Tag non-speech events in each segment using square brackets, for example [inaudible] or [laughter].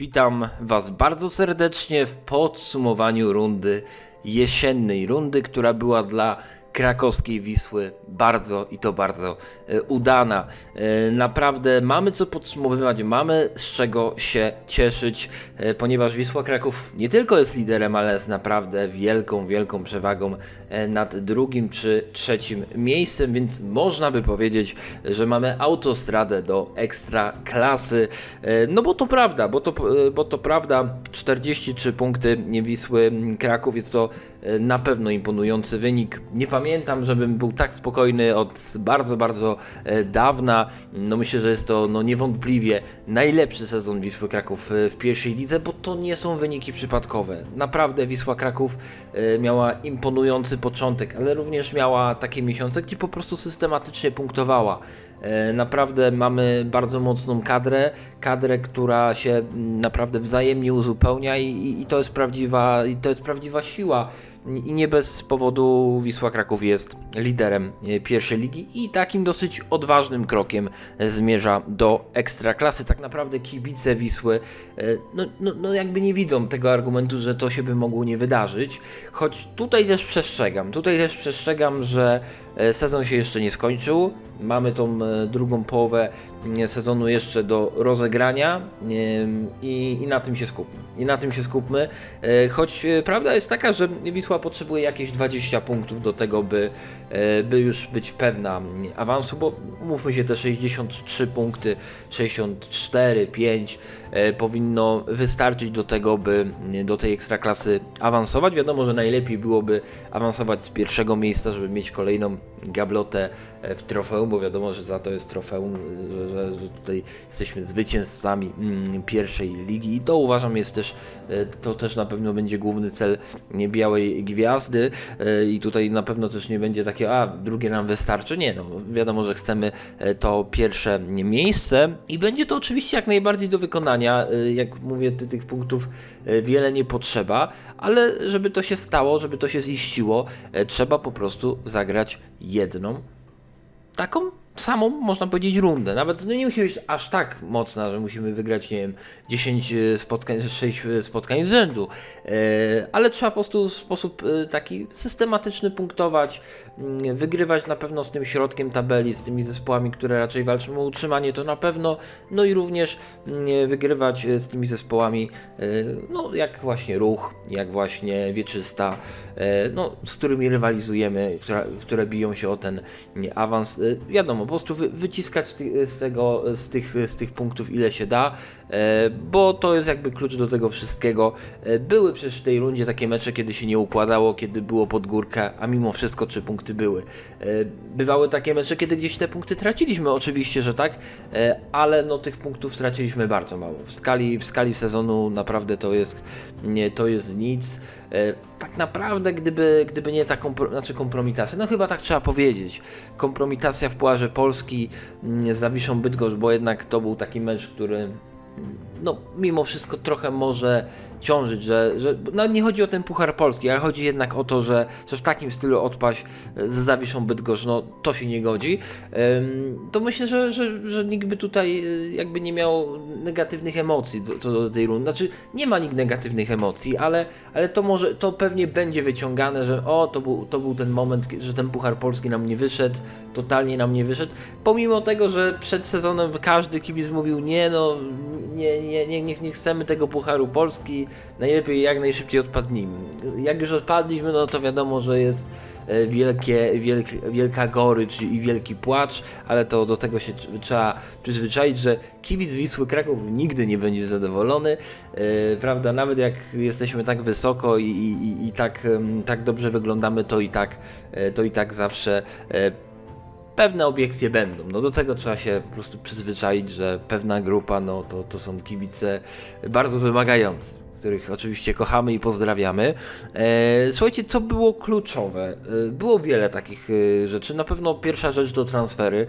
Witam Was bardzo serdecznie w podsumowaniu rundy jesiennej. Rundy, która była dla krakowskiej Wisły bardzo i to bardzo e, udana. E, naprawdę mamy co podsumowywać, mamy z czego się cieszyć, e, ponieważ Wisła Kraków nie tylko jest liderem, ale jest naprawdę wielką, wielką przewagą nad drugim czy trzecim miejscem, więc można by powiedzieć, że mamy autostradę do ekstra klasy. No bo to prawda, bo to, bo to prawda, 43 punkty Wisły Kraków jest to na pewno imponujący wynik. Nie pamiętam, żebym był tak spokojny od bardzo, bardzo e, dawna. No myślę, że jest to no niewątpliwie najlepszy sezon Wisły Kraków e, w pierwszej lidze, bo to nie są wyniki przypadkowe. Naprawdę Wisła Kraków e, miała imponujący początek, ale również miała takie miesiące, gdzie po prostu systematycznie punktowała. E, Naprawdę mamy bardzo mocną kadrę, kadrę, która się naprawdę wzajemnie uzupełnia i, i to jest prawdziwa, i to jest prawdziwa siła. I nie bez powodu Wisła Kraków jest liderem e, pierwszej ligi i takim dosyć odważnym krokiem zmierza do ekstraklasy. Tak naprawdę kibice Wisły e, no, no, no jakby nie widzą tego argumentu, że to się by mogło nie wydarzyć. Choć tutaj też przestrzegam, tutaj też przestrzegam, że e, sezon się jeszcze nie skończył. Mamy tą drugą połowę sezonu jeszcze do rozegrania i, i na tym się skupmy. I na tym się skupmy. E, Choć e, prawda jest taka, że Wisła potrzebuje jakieś 20 punktów do tego, by, e, by już być pewna awansu, bo mówmy się, te 63 punkty, 64, 5 e, powinno wystarczyć do tego, by e, do tej ekstraklasy awansować. Wiadomo, że najlepiej byłoby awansować z pierwszego miejsca, żeby mieć kolejną gablotę e, w trofeum, bo wiadomo, że za to jest trofeum, że, że, że tutaj jesteśmy zwycięzcami mm, pierwszej ligi. I to uważam jest też, to też na pewno będzie główny cel białej gwiazdy. I tutaj na pewno też nie będzie takie, a drugie nam wystarczy, nie no, wiadomo, że chcemy to pierwsze miejsce i będzie to oczywiście jak najbardziej do wykonania, e, jak mówię, ty, tych punktów e, wiele nie potrzeba, ale żeby to się stało, żeby to się ziściło, e, trzeba po prostu zagrać jedną taką samą, można powiedzieć, rundę. Nawet no nie musi być aż tak mocna, że musimy wygrać, nie wiem, 10 e, spotkań, 6 spotkań z rzędu, e, ale trzeba po prostu w sposób e, taki systematyczny punktować, mm, wygrywać na pewno z tym środkiem tabeli, z tymi zespołami, które raczej walczą o utrzymanie, to na pewno, no i również mm, wygrywać e, z tymi zespołami, e, no jak właśnie Ruch, jak właśnie Wieczysta, e, no, z którymi rywalizujemy, która, które biją się o ten nie, awans. E, Wiadomo, po prostu wy, wyciskać z, tego, z, tych, z tych punktów ile się da, e, bo to jest jakby klucz do tego wszystkiego. E, Były przecież w tej rundzie takie mecze, kiedy się nie układało, kiedy było pod górkę, a mimo wszystko trzy punkty były. E, Bywały takie mecze, kiedy gdzieś te punkty traciliśmy, oczywiście, że tak, ale no tych punktów straciliśmy bardzo mało. W skali, w skali sezonu naprawdę to jest, nie, to jest nic. E, Tak naprawdę, gdyby, gdyby nie ta kompro, znaczy kompromitacja, no chyba tak trzeba powiedzieć, kompromitacja w Pucharze Polski mm, z Zawiszą Bydgoszcz, bo jednak to był taki mecz, który mm, no mimo wszystko trochę może ciążyć, że, że no nie chodzi o ten Puchar Polski, ale chodzi jednak o to, że, że w takim stylu odpaść z Zawiszą Bydgoszcz, no to się nie godzi. To myślę, że, że, że nikt by tutaj y, jakby nie miał negatywnych emocji co, co do tej rundy. Znaczy nie ma nikt negatywnych emocji, ale, ale to może, to pewnie będzie wyciągane, że o, to był, to był ten moment, że ten Puchar Polski nam nie wyszedł, totalnie nam nie wyszedł, pomimo tego, że przed sezonem każdy kibic mówił, nie no, nie, nie, nie, nie, nie chcemy tego Pucharu Polski, najlepiej jak najszybciej odpadnijmy. Jak już odpadliśmy, no to wiadomo, że jest e, wielkie, wielk, wielka gorycz i wielki płacz, ale to do tego się tr- trzeba przyzwyczaić, że kibic Wisły Kraków nigdy nie będzie zadowolony, e, prawda, nawet jak jesteśmy tak wysoko i, i, i- tak, tak dobrze wyglądamy, to i tak, e, to i tak zawsze e, pewne obiekcje będą. No do tego trzeba się po prostu przyzwyczaić, że pewna grupa, no to, to są kibice bardzo wymagający, których oczywiście kochamy i pozdrawiamy. E, słuchajcie, co było kluczowe? E, było wiele takich e, rzeczy. Na pewno pierwsza rzecz to transfery.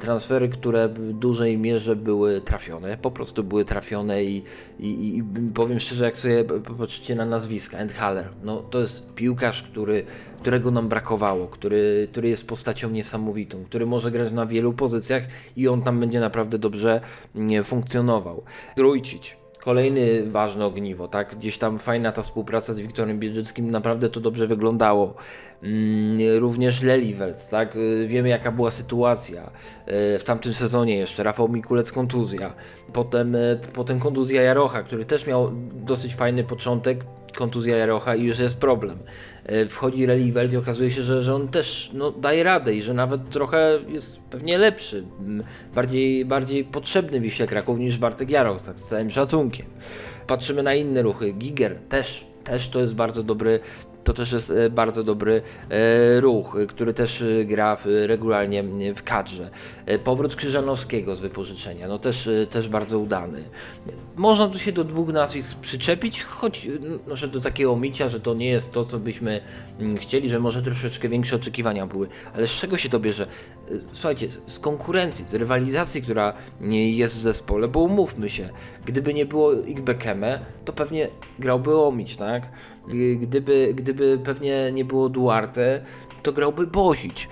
Transfery, które w dużej mierze były trafione, po prostu były trafione i, i, i powiem szczerze, jak sobie popatrzycie na nazwiska, Endhaler, no to jest piłkarz, który którego nam brakowało, który, który jest postacią niesamowitą, który może grać na wielu pozycjach i on tam będzie naprawdę dobrze nie, funkcjonował. Grójcić. Kolejny ważne ogniwo, tak? Gdzieś tam fajna ta współpraca z Wiktorem Biedrzyckim, naprawdę to dobrze wyglądało. Mm, Również Leliwelt, tak? Y, Wiemy jaka była sytuacja y, w tamtym sezonie jeszcze. Rafał Mikulec kontuzja, potem, y, potem kontuzja Jarocha, który też miał dosyć fajny początek, kontuzja Jarocha i już jest problem. Wchodzi Leliwelt i okazuje się, że, że on też no, daje radę i że nawet trochę jest pewnie lepszy, mm, bardziej, bardziej potrzebny Wiśle Kraków niż Bartek Jaroch, tak z całym szacunkiem. Patrzymy na inne ruchy. Giger też, też to jest bardzo dobry to też jest e, bardzo dobry e, ruch, e, który też gra regularnie w kadrze. Powrót Krzyżanowskiego z wypożyczenia, no też, też bardzo udany. Można tu się do dwóch nazwisk przyczepić, choć no, do takiego omicia, że to nie jest to, co byśmy mm, chcieli, że może troszeczkę większe oczekiwania były. Ale z czego się to bierze? Słuchajcie, z- konkurencji, z rywalizacji, która nie jest w zespole, bo umówmy się, gdyby nie było Igbekeme, to pewnie grałby Omić, tak? Gdyby, gdyby pewnie nie było Duarte, to grałby Bozić,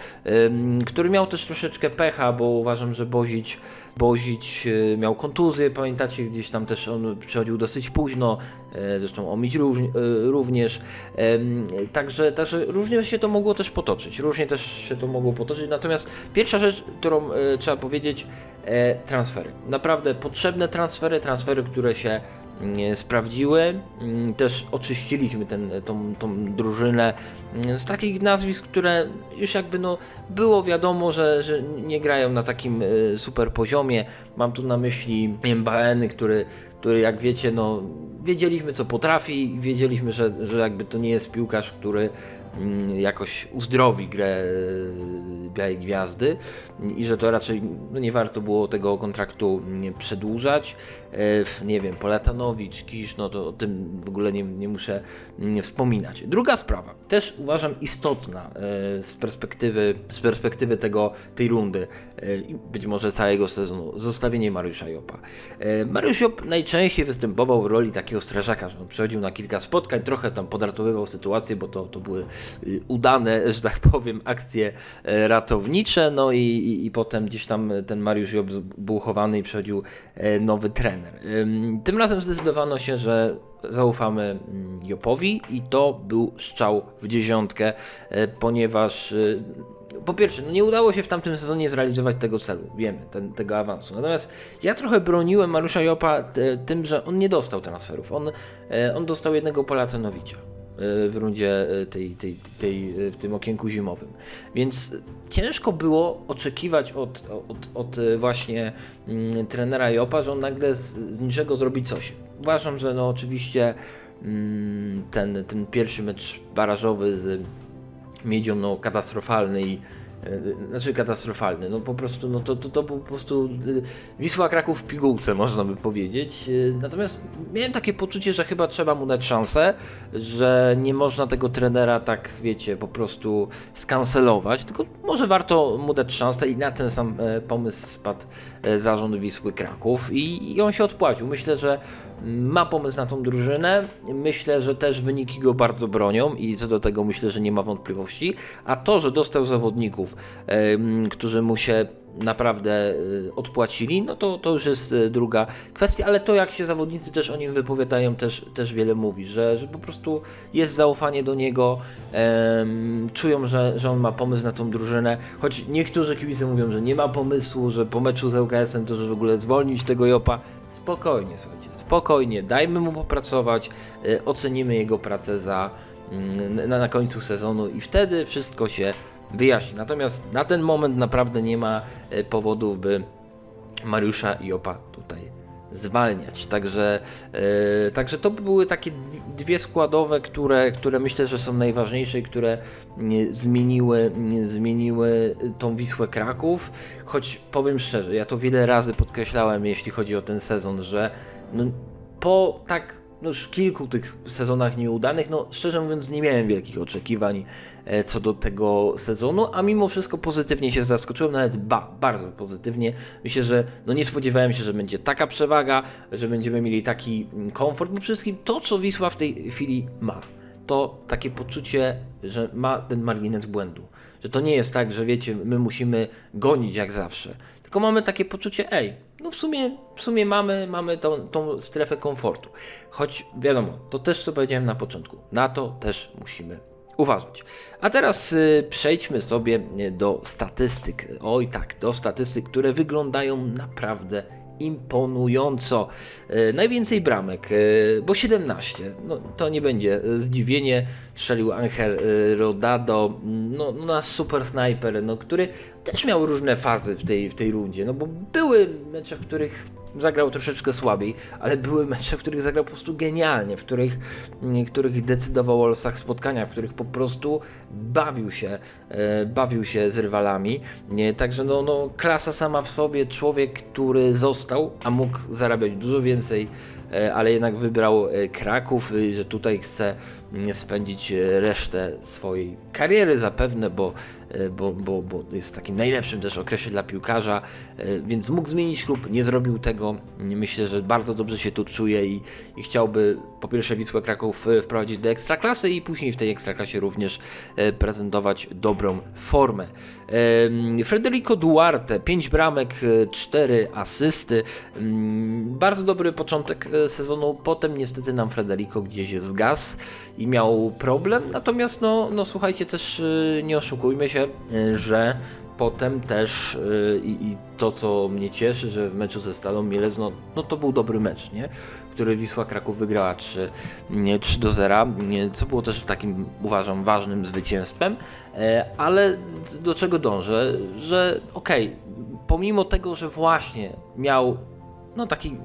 który miał też troszeczkę pecha, bo uważam, że Bozić, Bozić y, miał kontuzję, pamiętacie, gdzieś tam też on przychodził dosyć późno, e, zresztą Omić e, również, także, także różnie się to mogło też potoczyć, różnie też się to mogło potoczyć, natomiast pierwsza rzecz, którą e, trzeba powiedzieć, e, transfery. Naprawdę potrzebne transfery, transfery, które się sprawdziły. Mm, Też oczyściliśmy ten, tą, tą drużynę mm, z takich nazwisk, które już jakby no było wiadomo, że, że nie grają na takim e, super poziomie. Mam tu na myśli Mbaeny, który, który jak wiecie, no wiedzieliśmy co potrafi, wiedzieliśmy, że, że jakby to nie jest piłkarz, który mm, jakoś uzdrowi grę e, Białej Gwiazdy i że to raczej no, nie warto było tego kontraktu mm, przedłużać. E, Nie wiem, Polatanowicz, Kisz, no to o tym w ogóle nie, nie muszę mm, wspominać. Druga sprawa, też uważam istotna e, z perspektywy, z perspektywy tego, tej rundy e, i być może całego sezonu, zostawienie Mariusza Jopa. Mariusz Jop najczęściej występował w roli takiego strażaka, że on przychodził na kilka spotkań, trochę tam podratowywał sytuację, bo to, to były y, udane, że tak powiem, akcje e, ratownicze, no i, i, i potem gdzieś tam ten Mariusz Job był chowany i przychodził e, nowy trener. Ym, Tym razem zdecydowano się, że zaufamy mm, Jopowi i to był strzał w dziesiątkę, e, ponieważ y, po pierwsze, no nie udało się w tamtym sezonie zrealizować tego celu, wiemy, ten, tego awansu. Natomiast ja trochę broniłem Mariusza Jopa e, tym, że on nie dostał transferów. On, e, on dostał jednego Polatenowicza e, w rundzie e, tej, tej, tej, e, w tym okienku zimowym. Więc ciężko było oczekiwać od, od, od właśnie mm, trenera Jopa, że on nagle z, z niczego zrobi coś. Uważam, że no oczywiście mm, ten, ten pierwszy mecz barażowy z miedzią no, katastrofalny i znaczy katastrofalny, no po prostu no to, to, to był po prostu e, Wisła Kraków w pigułce można by powiedzieć, E, natomiast miałem takie poczucie, że chyba trzeba mu dać szansę, że nie można tego trenera tak wiecie po prostu skancelować, tylko może warto mu dać szansę i na ten sam e, pomysł spadł e, zarząd Wisły Kraków i, i on się odpłacił. Myślę, że ma pomysł na tą drużynę. Myślę, że też wyniki go bardzo bronią i co do tego myślę, że nie ma wątpliwości. A to, że dostał zawodników, którzy mu się naprawdę e, odpłacili, no to, to już jest e, druga kwestia, ale to jak się zawodnicy też o nim wypowiadają też, też wiele mówi, że, że po prostu jest zaufanie do niego, czują, że, że on ma pomysł na tą drużynę, choć niektórzy kibice mówią, że nie ma pomysłu, że po meczu z ŁKS-em to, że w ogóle zwolnić tego Jopa, spokojnie słuchajcie, spokojnie, dajmy mu popracować, e, ocenimy jego pracę za mm, na, na końcu sezonu i wtedy wszystko się wyjaśni. Natomiast na ten moment naprawdę nie ma e, powodów, by Mariusza Jopa tutaj zwalniać. Także, e, także to były takie dwi- dwie składowe, które, które myślę, że są najważniejsze i które nie, zmieniły, nie, zmieniły tą Wisłę Kraków. Choć powiem szczerze, ja to wiele razy podkreślałem, jeśli chodzi o ten sezon, że no, po tak no już kilku tych sezonach nieudanych, no szczerze mówiąc nie miałem wielkich oczekiwań e, co do tego sezonu, a mimo wszystko pozytywnie się zaskoczyłem, nawet ba, bardzo pozytywnie. Myślę, że no nie spodziewałem się, że będzie taka przewaga, że będziemy mieli taki mm, komfort, bo przede wszystkim to, co Wisła w tej chwili ma, to takie poczucie, że ma ten margines błędu. Że to nie jest tak, że wiecie, my musimy gonić jak zawsze, tylko mamy takie poczucie, ej, no w sumie, w sumie mamy, mamy tą, tą strefę komfortu. Choć wiadomo, to też co powiedziałem na początku, na to też musimy uważać. A teraz y, przejdźmy sobie y, do statystyk. Oj tak, do statystyk, które wyglądają naprawdę imponująco. E, najwięcej bramek, e, bo 17. No, to nie będzie zdziwienie. Strzelił Angel e, Rodado, no, no nasz super snajper, no, który też miał różne fazy w tej, w tej rundzie, no bo były mecze, w których zagrał troszeczkę słabiej, ale były mecze, w których zagrał po prostu genialnie, w których, w których decydował o losach spotkania, w których po prostu bawił się, e, bawił się z rywalami. Także no, no, klasa sama w sobie, człowiek, który został, a mógł zarabiać dużo więcej, e, ale jednak wybrał e, Kraków, że tutaj chce spędzić resztę swojej kariery zapewne, bo bo, bo, bo jest w takim najlepszym też okresie dla piłkarza, e, więc mógł zmienić klub, nie zrobił tego. Myślę, że bardzo dobrze się tu czuje i, i chciałby po pierwsze Wisłę Kraków e, wprowadzić do ekstraklasy i później w tej ekstraklasie również prezentować dobrą formę. Federico Duarte, 5 bramek, 4 asysty. Mm, bardzo dobry początek sezonu, potem niestety nam Federico gdzieś zgasł i miał problem, natomiast no, no słuchajcie, też nie oszukujmy się, że potem też y, i, to, co mnie cieszy, że w meczu ze Stalą Mielec, no, no to był dobry mecz, nie? Który Wisła Kraków wygrała 3, 3 do 0, co było też takim, uważam, ważnym zwycięstwem, e, ale do czego dążę, że okej, okay, pomimo tego, że właśnie miał no taki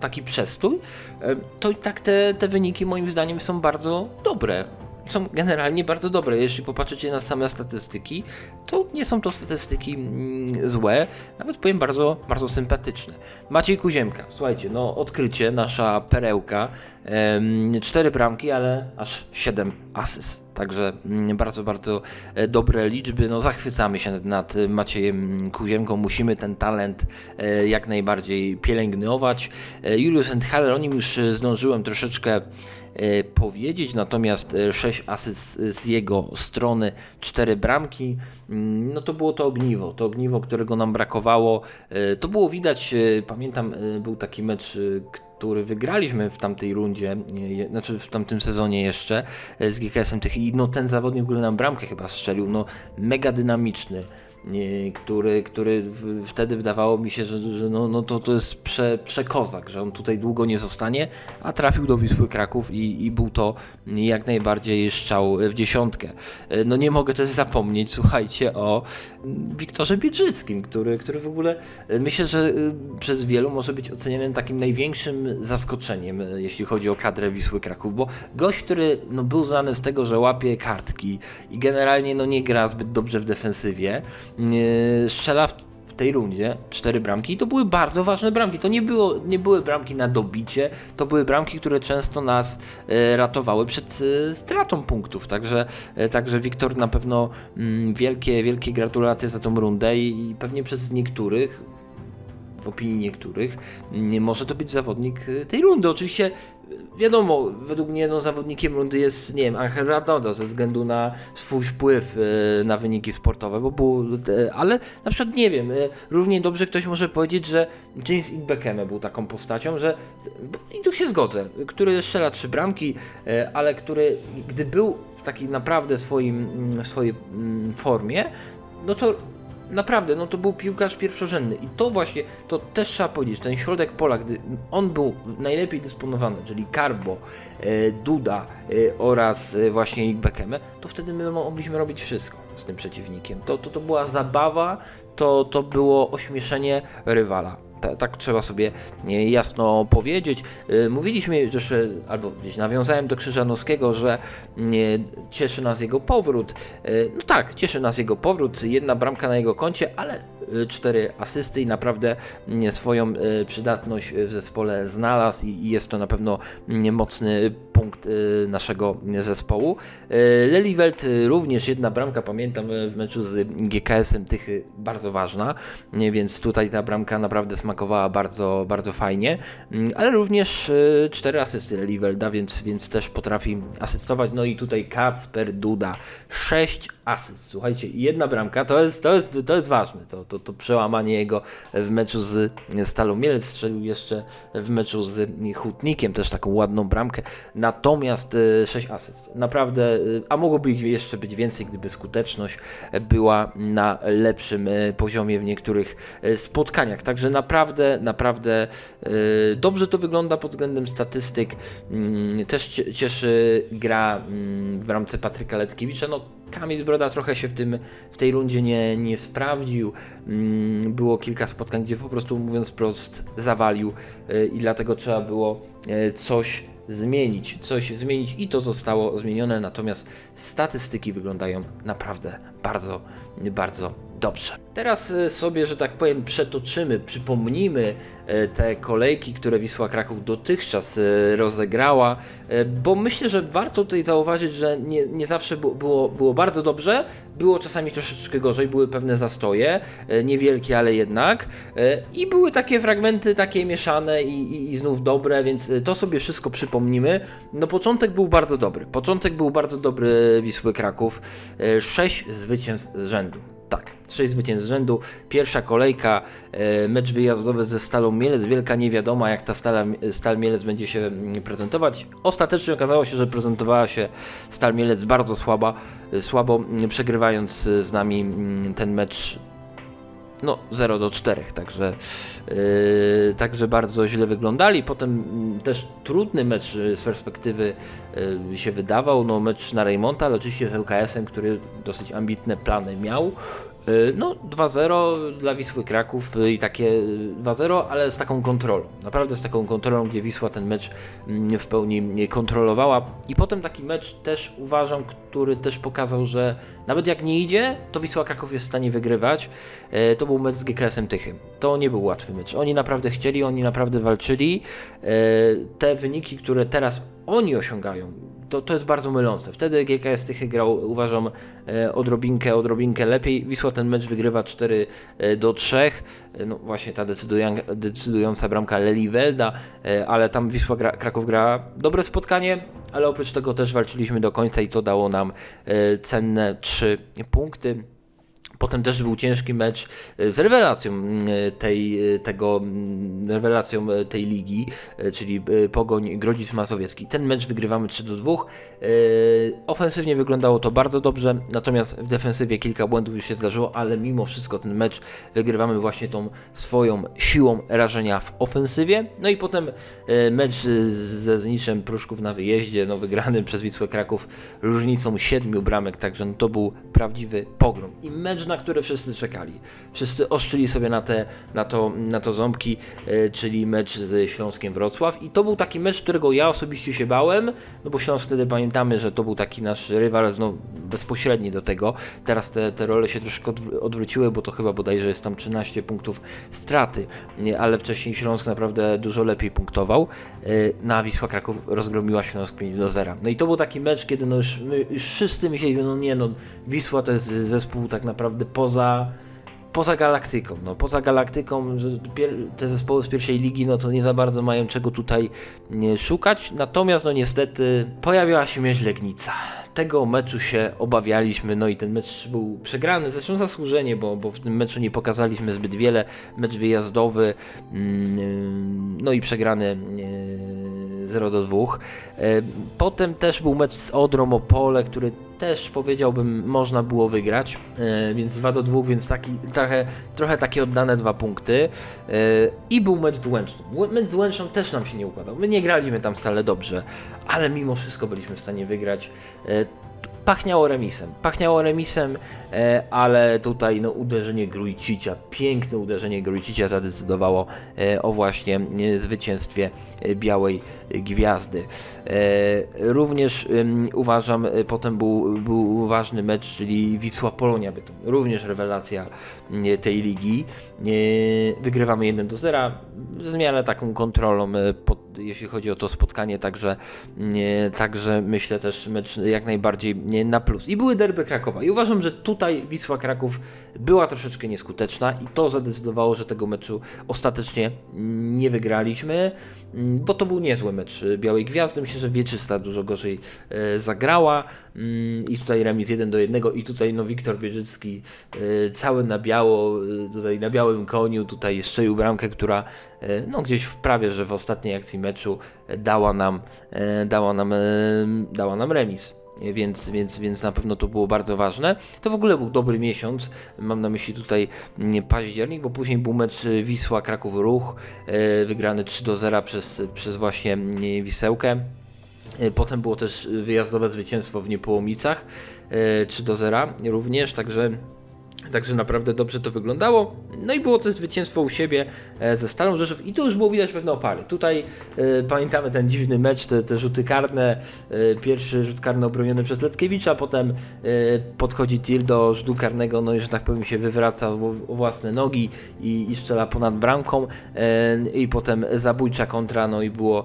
taki przestój, e, to i tak te, te wyniki moim zdaniem są bardzo dobre są generalnie bardzo dobre. Jeśli popatrzycie na same statystyki, to nie są to statystyki mm, złe, nawet powiem bardzo, bardzo sympatyczne. Maciej Kuziemka, słuchajcie, no odkrycie, nasza perełka, cztery bramki, ale aż siedem asyst. Także mm, bardzo, bardzo e, dobre liczby. No, zachwycamy się nad, Maciejem Kuziemką. Musimy ten talent e, jak najbardziej pielęgnować. E, Julius Enthaler, o nim już zdążyłem troszeczkę powiedzieć, natomiast 6 e, asyst z jego strony, 4 bramki, mm, no to było to ogniwo, to ogniwo, którego nam brakowało. E, to było widać, pamiętam, był taki mecz, który wygraliśmy w tamtej rundzie, znaczy w tamtym sezonie jeszcze z GKS-em tych i no ten zawodnik, który nam bramkę chyba strzelił, no mega dynamiczny który, który wtedy wydawało mi się, że, że no, no to, to jest prze, przekozak, że on tutaj długo nie zostanie, a trafił do Wisły Kraków i, i był to jak najbardziej strzał w dziesiątkę. No nie mogę też zapomnieć, słuchajcie, o Wiktorze Biedrzyckim, który, który w ogóle myślę, że przez wielu może być oceniany takim największym zaskoczeniem, jeśli chodzi o kadrę Wisły Kraków, bo gość, który no, był znany z tego, że łapie kartki i generalnie no, nie gra zbyt dobrze w defensywie, strzela w tej rundzie cztery bramki i to były bardzo ważne bramki. To nie, było, nie były bramki na dobicie, to były bramki, które często nas e, ratowały przed e, stratą punktów. Także, e, także Wiktor na pewno mm, wielkie, wielkie gratulacje za tą rundę i pewnie przez niektórych w opinii niektórych, nie może to być zawodnik tej rundy. Oczywiście wiadomo, według mnie no, zawodnikiem rundy jest, nie wiem, Angel Radoda ze względu na swój wpływ e, na wyniki sportowe, bo był, e, ale na przykład nie wiem, e, równie dobrze ktoś może powiedzieć, że James Igbekeme był taką postacią, że i tu się zgodzę, który strzela trzy bramki, ale który gdy był w takiej naprawdę swoim, swojej mm, formie, no to naprawdę, no to był piłkarz pierwszorzędny i to właśnie, to też trzeba powiedzieć, ten środek pola, gdy on był najlepiej dysponowany, czyli Karbo, e, Duda e, oraz e, właśnie Igbekeme, to wtedy my mogliśmy robić wszystko z tym przeciwnikiem. To, to, to była zabawa, to, to było ośmieszenie rywala tak trzeba sobie jasno powiedzieć. Y, mówiliśmy jeszcze, albo gdzieś nawiązałem do Krzyżanowskiego, że cieszy nas jego powrót. No tak, cieszy nas jego powrót, jedna bramka na jego koncie, ale y, cztery asysty i naprawdę swoją przydatność w zespole znalazł i jest to na pewno mocny punkt y, naszego zespołu. Leliwelt y, również jedna bramka, pamiętam w meczu z GKS-em Tychy, bardzo ważna, więc tutaj ta bramka naprawdę smakowała bardzo, bardzo fajnie, Mm, ale również cztery asysty Leliwelda, więc, więc też potrafi asystować. No i tutaj Kacper Duda, sześć asyst. Słuchajcie, jedna bramka to jest, to jest, to jest ważne. To, to, to przełamanie jego w meczu z Stalą Mielec strzelił jeszcze w meczu z Hutnikiem też taką ładną bramkę. Natomiast y, sześć asyst. Naprawdę, y, a mogłoby ich jeszcze być więcej, gdyby skuteczność była na lepszym y, poziomie w niektórych spotkaniach. Także naprawdę, naprawdę dobrze to wygląda pod względem statystyk. Mm, Też cie- cieszy gra mm, w ramce Patryka Letkiewicza. No, Kamil Broda trochę się w, tym, w tej rundzie nie, nie sprawdził. Mm, Było kilka spotkań, gdzie po prostu mówiąc prost zawalił y, i dlatego trzeba było y, coś zmienić, coś zmienić i to zostało zmienione, natomiast statystyki wyglądają naprawdę bardzo, bardzo dobrze. Teraz y, sobie, że tak powiem, przetoczymy, przypomnimy y, te kolejki, które Wisła Kraków dotychczas y, rozegrała, bo myślę, że warto tutaj zauważyć, że nie, nie zawsze było, było bardzo dobrze, było czasami troszeczkę gorzej, były pewne zastoje, niewielkie, ale jednak, i były takie fragmenty takie mieszane i, i, i znów dobre, więc to sobie wszystko przypomnimy. No początek był bardzo dobry, początek był bardzo dobry Wisły Kraków, sześć zwycięstw z rzędu. Tak, 6 zwycięstw z rzędu. Pierwsza kolejka, e, mecz wyjazdowy ze Stalą Mielec. Wielka niewiadoma, jak ta Stala, Stal Mielec będzie się mm, prezentować. Ostatecznie okazało się, że prezentowała się Stal Mielec bardzo słaba, e, słabo, przegrywając e, z nami ten mecz no 0 do 4, także, yy, także bardzo źle wyglądali. Potem mm, też trudny mecz yy, z perspektywy yy, się wydawał, no mecz na Reymonta, ale oczywiście z LKS-em, który dosyć ambitne plany miał. Yy, No 2-0 dla Wisły Kraków yy, i takie yy, 2-0, ale z taką kontrolą. Naprawdę z taką kontrolą, gdzie Wisła ten mecz mm, w pełni kontrolowała. I potem taki mecz też uważam, który też pokazał, że nawet jak nie idzie, to Wisła Kraków jest w stanie wygrywać. To był mecz z GKS-em Tychy. To nie był łatwy mecz. Oni naprawdę chcieli, oni naprawdę walczyli. Te wyniki, które teraz oni osiągają, to, to jest bardzo mylące. Wtedy GKS Tychy grał, uważam, e, odrobinkę, odrobinkę lepiej. Wisła ten mecz wygrywa 4 e, do 3. E, No właśnie ta decydują- decydująca bramka Leliwelda, e, ale tam Wisła gra, Kraków gra dobre spotkanie, ale oprócz tego też walczyliśmy do końca i to dało nam cenne 3 punkty. Potem też był ciężki mecz e, z rewelacją e, tej, e, tego, rewelacją tej ligi, czyli Pogoń Grodzic Mazowiecki. Ten mecz wygrywamy 3 do 2. E, Ofensywnie wyglądało to bardzo dobrze, natomiast w defensywie kilka błędów już się zdarzyło, ale mimo wszystko ten mecz wygrywamy właśnie tą swoją siłą rażenia w ofensywie. No i potem mecz ze Zniczem Pruszków na wyjeździe, no wygrany przez Wisłę Kraków różnicą 7 bramek, także no to był prawdziwy pogrom. I mecz, na który wszyscy czekali. Wszyscy ostrzyli sobie na, te, na, to, na to ząbki, e, czyli mecz z Śląskiem Wrocław. I to był taki mecz, którego ja osobiście się bałem, no bo Śląsk wtedy pamiętamy, że to był taki nasz rywal no, bezpośredni do tego. Teraz te, te role się troszkę odwr- odwróciły, bo to chyba bodajże jest tam 13 punktów straty, ale wcześniej Śląsk naprawdę dużo lepiej punktował. E, Na Wisła Kraków rozgromiła Śląsk 5 do 0. No i to był taki mecz, kiedy no już, my, już wszyscy myśleli, no nie no, Wisła to jest zespół tak naprawdę poza poza galaktyką, no poza galaktyką, te zespoły z pierwszej ligi, no to nie za bardzo mają czego tutaj szukać, natomiast no niestety pojawiła się myśl Legnica. Tego meczu się obawialiśmy, no i ten mecz był przegrany, zresztą zasłużenie, bo, bo w tym meczu nie pokazaliśmy zbyt wiele, mecz wyjazdowy, mm, no i przegrany e, 0 do 2. E, Potem też był mecz z Odrą Opole, który też powiedziałbym można było wygrać, e, więc 2 do 2, więc taki, trochę, trochę takie oddane dwa punkty. E, I był mecz z Łęczną. Łę- Mecz z Łęczną też nam się nie układał. My nie graliśmy tam wcale dobrze, ale mimo wszystko byliśmy w stanie wygrać. E, pachniało remisem. Pachniało remisem, e, ale tutaj no, uderzenie Grujcicia, piękne uderzenie Grujcicia zadecydowało e, o właśnie e, zwycięstwie Białej Gwiazdy. Również uważam, potem był, był ważny mecz, czyli Wisła-Polonia Bytom. Również rewelacja tej ligi. Wygrywamy 1 do 0 z miarę taką kontrolą, jeśli chodzi o to spotkanie, także, także myślę też mecz jak najbardziej na plus. I były derby Krakowa i uważam, że tutaj Wisła Kraków była troszeczkę nieskuteczna i to zadecydowało, że tego meczu ostatecznie nie wygraliśmy, mm, bo to był niezły mecz Białej Gwiazdy. Myślę, że Wieczysta dużo gorzej e, zagrała mm, i tutaj remis 1 do 1 i tutaj no Wiktor Bierzycki e, cały na biało, e, tutaj na białym koniu, tutaj strzelił bramkę, która no gdzieś w prawie, że w ostatniej akcji meczu dała nam, dała nam, dała nam remis. Więc, więc, więc na pewno to było bardzo ważne. To w ogóle był dobry miesiąc. Mam na myśli tutaj mm, październik, bo później był mecz e, Wisła Kraków Ruch, e, wygrany 3 do 0 przez, przez właśnie mm, Wisełkę. Potem było też wyjazdowe zwycięstwo w Niepołomicach e, 3 do 0 również, także Także naprawdę dobrze to wyglądało. No i było też zwycięstwo u siebie e, ze Stalą Rzeszów i tu już było widać pewne opary. Tutaj e, pamiętamy ten dziwny mecz, te, te rzuty karne. E, pierwszy rzut karny obroniony przez Letkiewicza, potem e, podchodzi Tir do rzutu karnego, no i że tak powiem się wywraca o, własne nogi i, i strzela ponad bramką. E, I potem zabójcza kontra, no i było,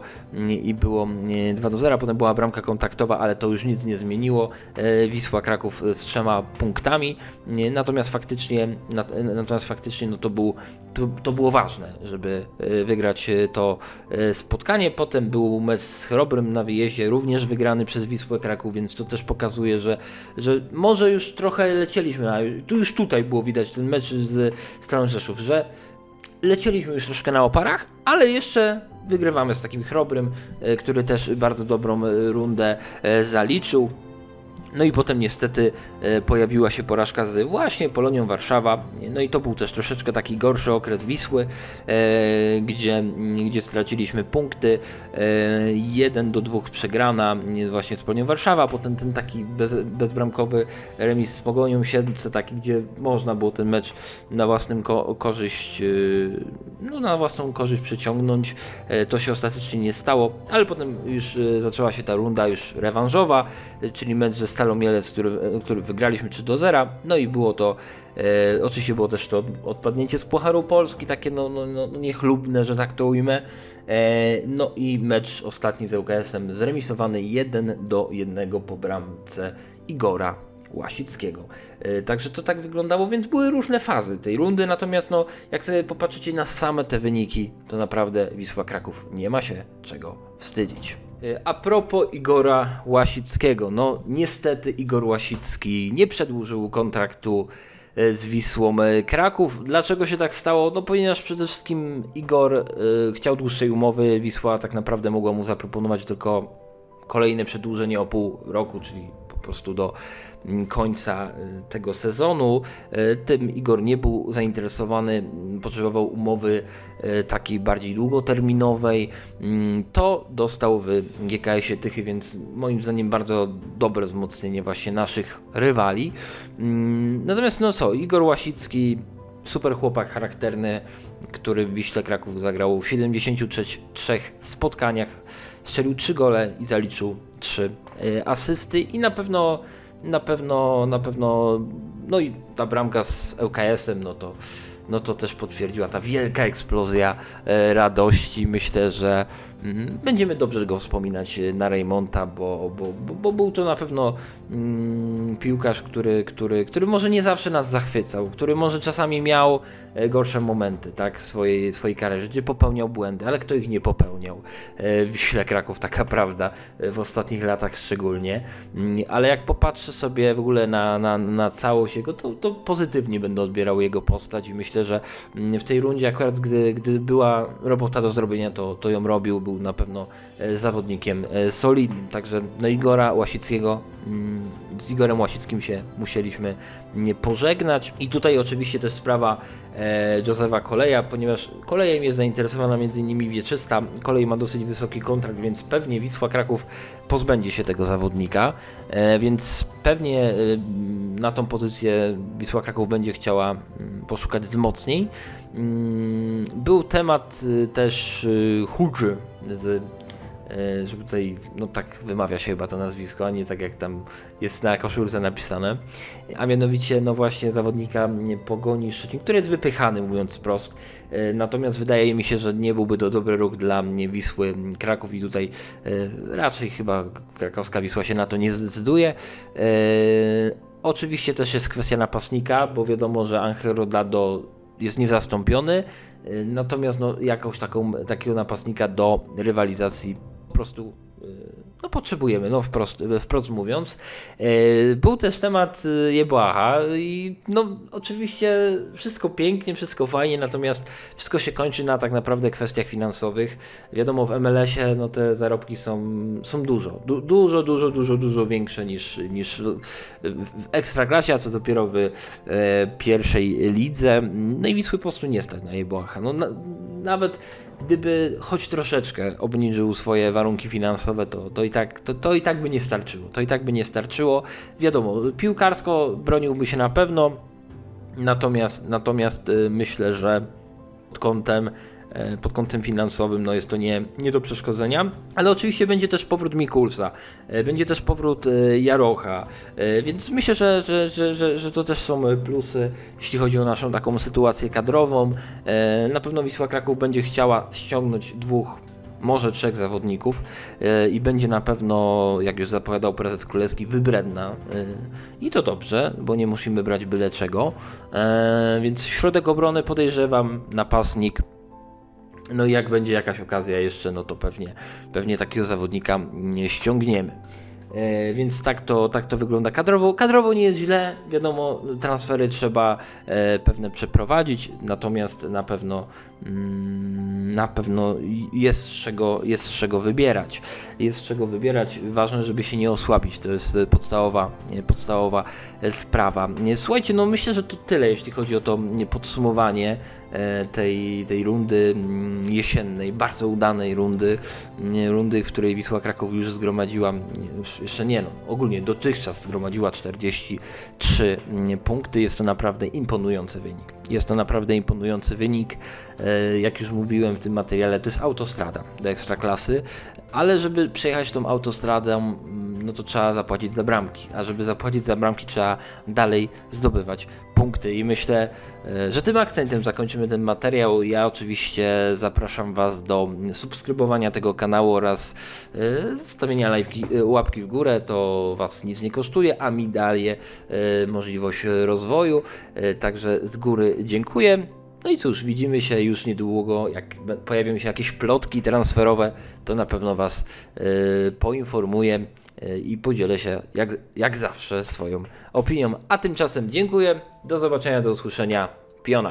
i było e, 2 do 0. Potem była bramka kontaktowa, ale to już nic nie zmieniło. E, Wisła Kraków z trzema punktami. Nie, Natomiast faktycznie, nat- natomiast faktycznie no to, był, to, to było ważne, żeby e, wygrać e, to e, spotkanie. Potem był mecz z Chrobrym na wyjeździe, również wygrany przez Wisłę Kraków, więc to też pokazuje, że, że może już trochę lecieliśmy, a tu już tutaj było widać ten mecz z Stalą Rzeszów, że lecieliśmy już troszkę na oparach, ale jeszcze wygrywamy z takim Chrobrym, który też bardzo dobrą rundę zaliczył. No i potem niestety e, pojawiła się porażka z właśnie Polonią Warszawa. No i to był też troszeczkę taki gorszy okres Wisły, e, gdzie, gdzie straciliśmy punkty. E, 1 do 2 przegrana e, właśnie z Polonią Warszawa, potem ten taki bez, bezbramkowy remis z Pogonią Siedlce, taki gdzie można było ten mecz na własną ko- korzyść, e, no na własną korzyść przeciągnąć. E, To się ostatecznie nie stało, ale potem już e, zaczęła się ta runda już rewanżowa, e, czyli mecz ze Stalą Mielec, który, e, który wygraliśmy 3 do 0. No i było to, e, oczywiście było też to odpadnięcie z Pucharu Polski, takie no, no, no no niechlubne, że tak to ujmę. E, no i mecz ostatni z ŁKS-em zremisowany 1 do 1 po bramce Igora Łasickiego. E, Także to tak wyglądało, więc były różne fazy tej rundy, natomiast no, jak sobie popatrzycie na same te wyniki, to naprawdę Wisła Kraków nie ma się czego wstydzić. E, A propos Igora Łasickiego, no niestety Igor Łasicki nie przedłużył kontraktu e, z Wisłą e, Kraków. Dlaczego się tak stało? No ponieważ przede wszystkim Igor e, chciał dłuższej umowy, Wisła tak naprawdę mogła mu zaproponować tylko kolejne przedłużenie o pół roku, czyli po prostu do mm, końca y, tego sezonu. Y, Tym Igor nie był zainteresowany, mm, potrzebował umowy y, takiej bardziej długoterminowej. Mm, To dostał w GKS-ie Tychy, więc moim zdaniem bardzo dobre wzmocnienie właśnie naszych rywali. Natomiast no co, Igor Łasicki super chłopak charakterny, który w Wiśle Kraków zagrał w 73 spotkaniach, strzelił 3 gole i zaliczył 3 asysty i na pewno na pewno na pewno no i ta bramka z ŁKS-em no to no to też potwierdziła ta wielka eksplozja e, radości. Myślę, że mm, będziemy dobrze go wspominać e, na Reymonta, bo, bo, bo, był to na pewno mm, piłkarz, który, który, który może nie zawsze nas zachwycał, który może czasami miał e, gorsze momenty tak, swojej, swojej karierze, gdzie popełniał błędy, ale kto ich nie popełniał? Wiśle Kraków, taka [laughs] prawda, w ostatnich latach szczególnie. Mm, Ale jak popatrzę sobie w ogóle na, na, na całość jego, to, to pozytywnie będę odbierał jego postać i myślę, że mm, w tej rundzie akurat gdy, gdy była robota do zrobienia, to, to ją robił, był na pewno e, zawodnikiem e, solidnym. Także no Igora Łasickiego mm, z Igorem Łasickim się musieliśmy pożegnać. I tutaj oczywiście też sprawa e, Josefa Koleja, ponieważ Kolejem jest zainteresowana m.in. Wieczysta. Kolej ma dosyć wysoki kontrakt, więc pewnie Wisła Kraków pozbędzie się tego zawodnika, e, więc pewnie e, na tą pozycję Wisła Kraków będzie chciała mm, poszukać wzmocnień. Mm, Był temat y, też y, Hudży z e, żeby tutaj, no tak wymawia się chyba to nazwisko, a nie tak jak tam jest na koszulce napisane, a mianowicie, no właśnie zawodnika nie, Pogoni Szczecin, który jest wypychany, mówiąc wprost, E, natomiast wydaje mi się, że nie byłby to dobry ruch dla mnie Wisły Kraków i tutaj e, raczej chyba krakowska Wisła się na to nie zdecyduje. Oczywiście też jest kwestia napastnika, bo wiadomo, że Angel Rodado jest niezastąpiony, natomiast no, jakąś taką, takiego napastnika do rywalizacji prostu y, no, potrzebujemy, no wprost, wprost mówiąc. Y, Był też temat y, Jebłacha i no oczywiście wszystko pięknie, wszystko fajnie, natomiast wszystko się kończy na tak naprawdę kwestiach finansowych. Wiadomo, w MLS-ie no, te zarobki są, są dużo, du, dużo, dużo, dużo, dużo większe niż, niż w Ekstraklasie, a co dopiero w e, pierwszej lidze. No i Wisły po prostu nie stać na Jebłacha. No, na, nawet gdyby choć troszeczkę obniżył swoje warunki finansowe, to, to, i tak, to, to i tak by nie starczyło. To i tak by nie starczyło. Wiadomo, piłkarsko broniłby się na pewno, natomiast, natomiast y, myślę, że pod kątem pod kątem finansowym no jest to nie, nie do przeszkodzenia, ale oczywiście będzie też powrót Mikulsa, e, będzie też powrót e, Jarocha, e, więc myślę, że, że, że, że, że to też są e, plusy, jeśli chodzi o naszą taką sytuację kadrową. E, Na pewno Wisła Kraków będzie chciała ściągnąć dwóch może trzech zawodników e, i będzie na pewno, jak już zapowiadał prezes Królewski, wybredna. e, I to dobrze, bo nie musimy brać byle czego. E, Więc środek obrony podejrzewam, napastnik. No i jak będzie jakaś okazja jeszcze, no to pewnie, pewnie takiego zawodnika nie ściągniemy. E, więc tak to, tak to wygląda kadrowo. Kadrowo nie jest źle, wiadomo, transfery trzeba e, pewne przeprowadzić, natomiast na pewno mm, na pewno jest z, czego, jest z czego wybierać. Jest z czego wybierać. Ważne, żeby się nie osłabić. To jest e, podstawowa, nie, podstawowa e, sprawa. Słuchajcie, no myślę, że to tyle, jeśli chodzi o to nie, podsumowanie e, tej, tej rundy mm, jesiennej, bardzo udanej rundy, nie, rundy, w której Wisła Kraków już zgromadziła, już, jeszcze nie no, ogólnie dotychczas zgromadziła 43 mm, punkty. Jest to naprawdę imponujący wynik. Jest to naprawdę imponujący wynik. E, Jak już mówiłem w tym materiale, to jest autostrada do ekstraklasy, ale żeby przejechać tą autostradę, mm, no to trzeba zapłacić za bramki, a żeby zapłacić za bramki trzeba dalej zdobywać punkty i myślę, e, że tym akcentem zakończymy ten materiał. Ja oczywiście zapraszam Was do subskrybowania tego kanału oraz e, zostawienia e, łapki w górę, to Was nic nie kosztuje, a mi daje możliwość rozwoju, także z góry dziękuję. No i cóż, widzimy się już niedługo. Jak pojawią się jakieś plotki transferowe, to na pewno Was e, poinformuję i podzielę się jak, jak zawsze swoją opinią. A tymczasem dziękuję. Do zobaczenia, do usłyszenia. Piona.